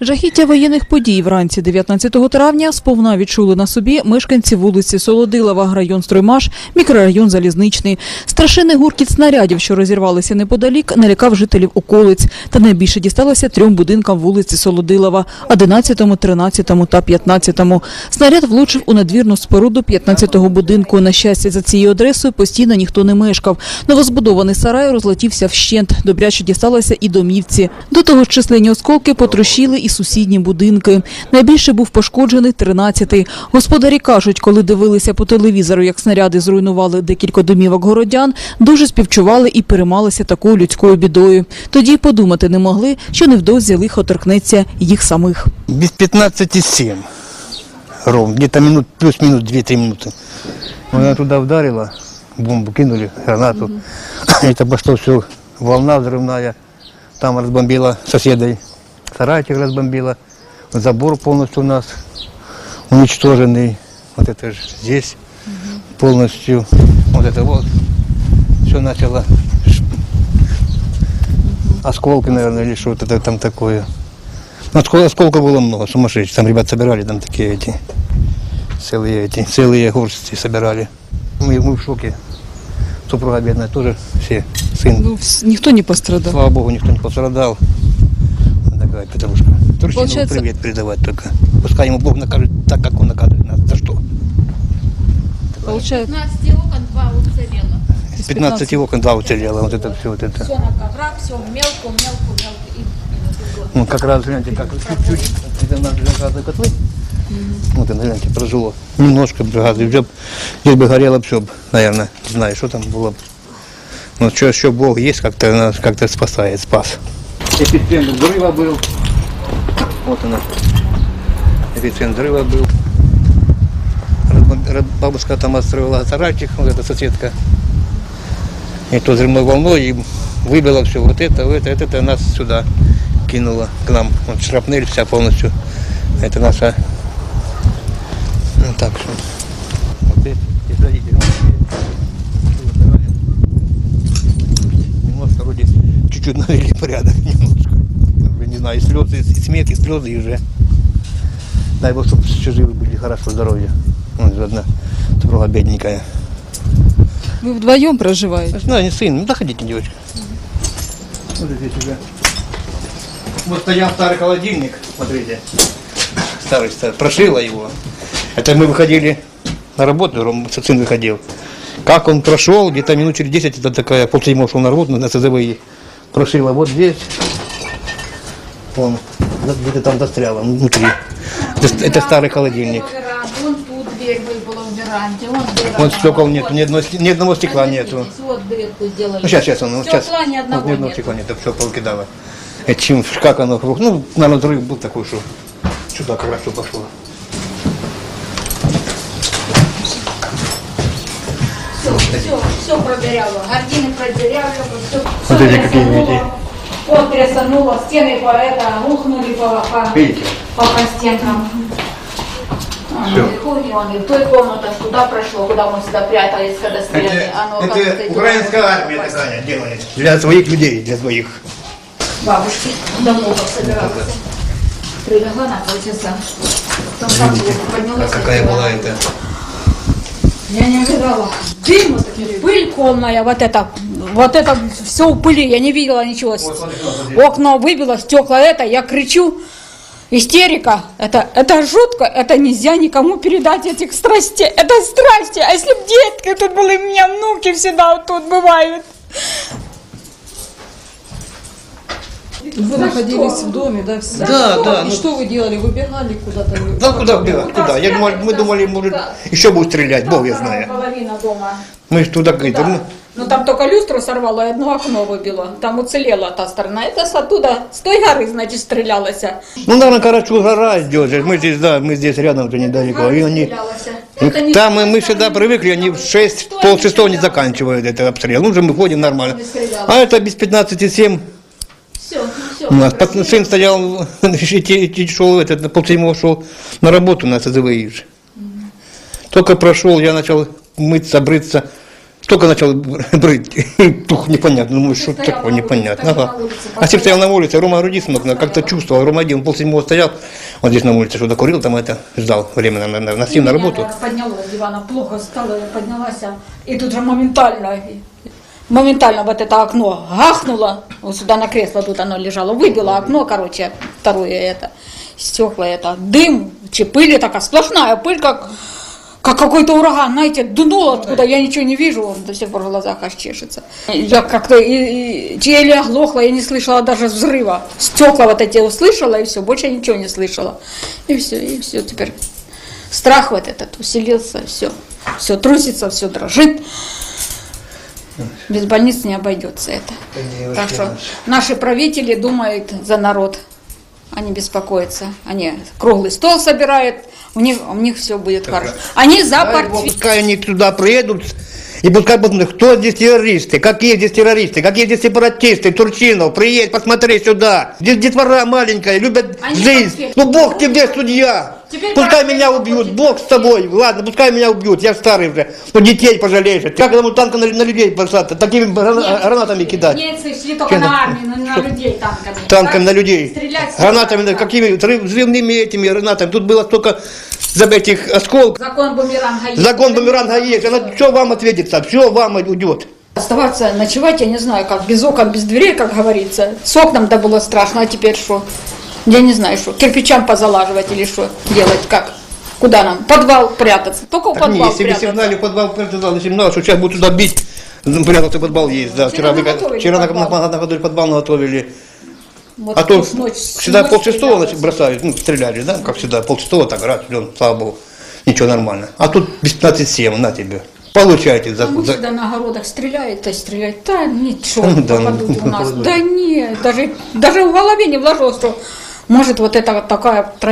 Жахіття воєнних подій вранці 19 травня сповна відчули на собі мешканці вулиці Солодилова, район Строймаш, мікрорайон Залізничний. Страшенний гуркіт снарядів, що розірвалися неподалік, налякав жителів околиць. Та найбільше дісталося трьом будинкам вулиці Солодилова – 11, 13 та 15. Снаряд влучив у надвірну споруду 15-го будинку. На щастя, за цією адресою постійно ніхто не мешкав. Новозбудований сарай розлетівся вщент. Добряче дісталося і домівці. До того ж, численні осколки потрощили і сусідні будинки. Найбільше був пошкоджений 13-й. Господарі кажуть, коли дивилися по телевізору, як снаряди зруйнували декілька домівок городян, дуже співчували і переймалися такою людською бідою. Тоді й подумати не могли, що невдовзі лихо торкнеться їх самих. Без 15,7 ровно, где-то минут, плюс-минус 2-3 минуты. Она туда вдарила, бомбу кинули, гранату. Это пошло все, волна взрывная. Там разбомбила соседей, Сарайчик разбомбила. Забор полностью у нас уничтоженный. Вот это же здесь полностью. Вот это вот. Все начало осколки, наверное, или что-то там такое. Ну, оскол- осколков было много, сумасшедших. Там ребят собирали, там такие эти, целые эти, целые горсти собирали. Мы, мы в шоке. Супруга бедная тоже, все, сын. Ну, ніхто не пострадав. Слава богу, никто не пострадал. Такая Петрушка. Турчину Получается- привет передавать только. Пускай ему Бог накажет так, как он наказывает нас. За что? Получается, 15 окон, два уцелело. 15 окон, два уцелело. Вот это все, вот это. Все на коврах, все мелко, мелко, мелко. И, Ну, как раз, гляньте, как чуть-чуть. Это наши газовые котлы. Вот это, гляньте, прожило. Немножко газы. Вже б- Здесь бы горело все, наверное. Не знаю, что там было. Но что, еще Бог есть, как-то нас как-то спасает, спас. Эпицентр взрыва был. Вот она. Эпицентр взрыва был. Бабушка там отстроила сарайчик, вот эта соседка. И то взрывной волной и выбило все. Вот это, вот это, это нас сюда кинуло к нам. Вот шрапнель вся полностью. Это наша. Ну так что. Вот здесь, здесь родители. Вот здесь. Немножко вроде чуть-чуть навели порядок. Немножко. Не знаю, и слезы, и смех, и слезы, и уже. Дай Бог, чтобы все живы были, хорошо, здоровья. Вот одна супруга бедненькая. ви вдвоєм проживаєте? Ну, не сын, ну заходите, девочка. Вот здесь уже. Вот стоял старый холодильник, смотрите. Старый, старый. Прошила его. Это мы выходили на работу, Ром, сын выходил. Как он прошел, где-то минут через 10, это такая, полседьмого шел на работу, на ЦЗВИ. Прошила вот здесь. Вон, где-то там застряла, внутри. Это, это старый холодильник. вон тут дверь выбыла в веранде, вон стекол нет, Вот. ни, одного, ни одного стекла нету. Смотрите, Вот дырку сделали. Ну, сейчас, сейчас, он, Стекла сейчас. ни одного Вот ни одного стекла нет, все покидало. Это чем, как оно, ну, наверное, взрыв был такой, что сюда как раз все пошло. Все, все, все продыряло. Гордины продыряло, все, все Смотрите, какие видите. Вот трясануло, стены по это, рухнули по, по, Видите? по. А, и он и в той комнате, туда прошло, куда мы сюда прятались, когда стреляли. Оно, оказывается, идет украинская на армия такая делает. Для своих людей, для своих. Бабушки домой собиралась. Прилегла на полчаса. А какая была это? Я не ожидала. Дым, вот такие, пыль конная, вот это, вот это все в пыли, я не видела ничего. Окна выбило, стекла это, я кричу, истерика, это, это жутко, это нельзя никому передать этих страстей, это страсти, а если бы детки тут были, у меня внуки всегда вот тут бывают. Вы находились в доме, да? все? Да, да, И ну- что вы делали? Выбегали куда-то? Да куда бегать? Куда? Я думал, мы думали, может, еще будет стрелять, Бог я знаю. Половина дома. Мы ж туда говорит, ну, Ну там только люстру сорвало и одно окно выбило. Там уцелела та сторона. Это с оттуда, с той горы, значит, стрелялось. ну, наверное, Карачу гора идет. Мы здесь, да, мы здесь рядом уже недалеко. И они, Это не там мы, мы всегда привыкли, они в 6, пол шестого не заканчивают этот обстрел. Ну, уже мы ходим нормально. А это без 15,7 Все, все. У нас сын стоял, шел, этот, на полседьмого шел на работу на СЗВИ. же. Только прошел, я начал мыться, брыться. Только начал брыть, тух, непонятно, думаю, что такое, на непонятно. Ага. на А Стив стоял на улице, Рома мог, как-то чувствовал, Рома один, полседьмого стоял, вот здесь на улице, что-то курил, там это, ждал время, на, на, носил на Меня, работу. наверное, подняло с дивана, плохо стало, я поднялась, а- и тут же моментально, моментально вот это окно гахнуло, вот сюда на кресло тут оно лежало, выбило окно, короче, второе это, стекла это, дым, че пыль такая, сплошная пыль, как, как какой-то ураган, знаете, дунул откуда, я ничего не вижу, он до сих пор в глазах аж чешется. Я как-то еле оглохла, я не слышала даже взрыва. Стекла вот эти услышала, и все, больше ничего не слышала. И все, и все, теперь страх вот этот усилился, все. Все трусится, все дрожит. Без больниц не обойдется это. Так что наши правители думают за народ. Они беспокоятся. Они круглый стол собирают. У них, у них все будет хорошо. Они за портфель. Пускай они туда приедут, и пускай будут, кто здесь террористы, какие здесь террористы, какие здесь сепаратисты, Турчинов, приедь, посмотри сюда. Здесь детвора маленькая, любят Они жизнь. Ну Бог тебе судья. Теперь пускай меня убьют. Бог с тобой. Ладно, пускай меня убьют, я старый уже. Ну детей пожалеешь. Как этому танка на, на людей бросаться, такими Нет, гранатами кидать. Немцы шли только на армию, на, на людей танками. Танками Так? на людей. Стрелять Гранатами, да. какими, взрыв- взрывными этими гранатами. Тут было столько за этих осколков. Закон бумеранга есть. Закон бумеранга есть, она все вам ответится, все вам уйдет. Оставаться, ночевать, я не знаю, как, без окон, без дверей, как говорится. С окном-то было страшно, а теперь что? Я не знаю, что, кирпичам позалаживать или что делать, как? Куда нам? Подвал прятаться. Только в Так не, подвал если бы прятаться. сигнали в подвал прятал, если бы что сейчас будут туда бить, прятаться подвал есть, да. Вчера, наготовили вчера на, подвал. на, наготовили подвал наготовили. Вот А то ночь- всегда ночь стрелялась. значит, бросают, ну, стреляли, да, как всегда, полшестого, так, раз, идем, слава богу, ничего нормально. А тут без 15-7, на тебе. Получайте за, А мы за- всегда на огородах стреляет, то стреляет. Да ничего, да, попадут ну, у нас. Да нет, даже, даже в голове не вложилось, что может вот это вот такая трагедия.